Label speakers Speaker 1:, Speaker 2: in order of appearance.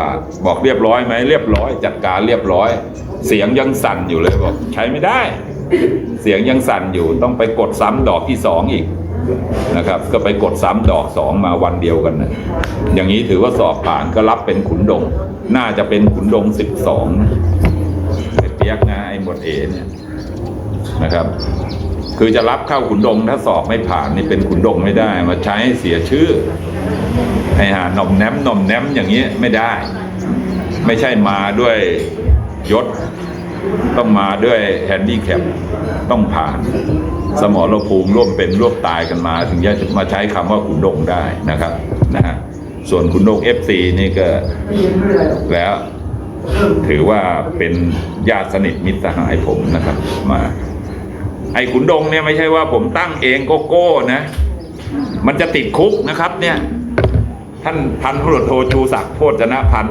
Speaker 1: ผ่านบอกเรียบร้อยไหมเรียบร้อยจัดการเรียบร้อย เสียงยังสั่นอยู่เลยบอกใช้ไม่ได้ เสียงยังสั่นอยู่ต้องไปกดซ้ำดอกที่สองอีกนะครับ ก็ไปกดซ้ำดอกสองมาวันเดียวกันนะอย่างนี้ถือว่าสอบผ่านก็รับเป็นขุนดง น่าจะเป็นขุนดงสิบสองเปียกนะไอ้หมดเอเนี่ยนะครับ คือจะรับเข้าขุนดงถ้าสอบไม่ผ่านนี่เป็นขุนดงไม่ได้ มาใช้ให้เสียชื่อให้หาหน่อมแนมหน่อมแนมอย่างนี้ไม่ได้ ไม่ใช่มาด้วยยศ ต้องมาด้วยแฮนดี้แคปต้องผ่าน สมรภูมิร่วมเป็นร่วมตายกันมา ถึงจะมาใช้คำว่าขุนดงได้นะครับนะฮะส่วนขุนดงเอฟซีนี่ก็แล้วถือว่าเป็นญาติสนิทมิตรสหายผมนะครับมา ไอ้ขุนดงเนี่ยไม่ใช่ว่าผมตั้งเองโกโก้นะ มันจะติดคุกนะครับเนี่ย ท่านพันตำรวจโทชูศักดิ์โพจนพัน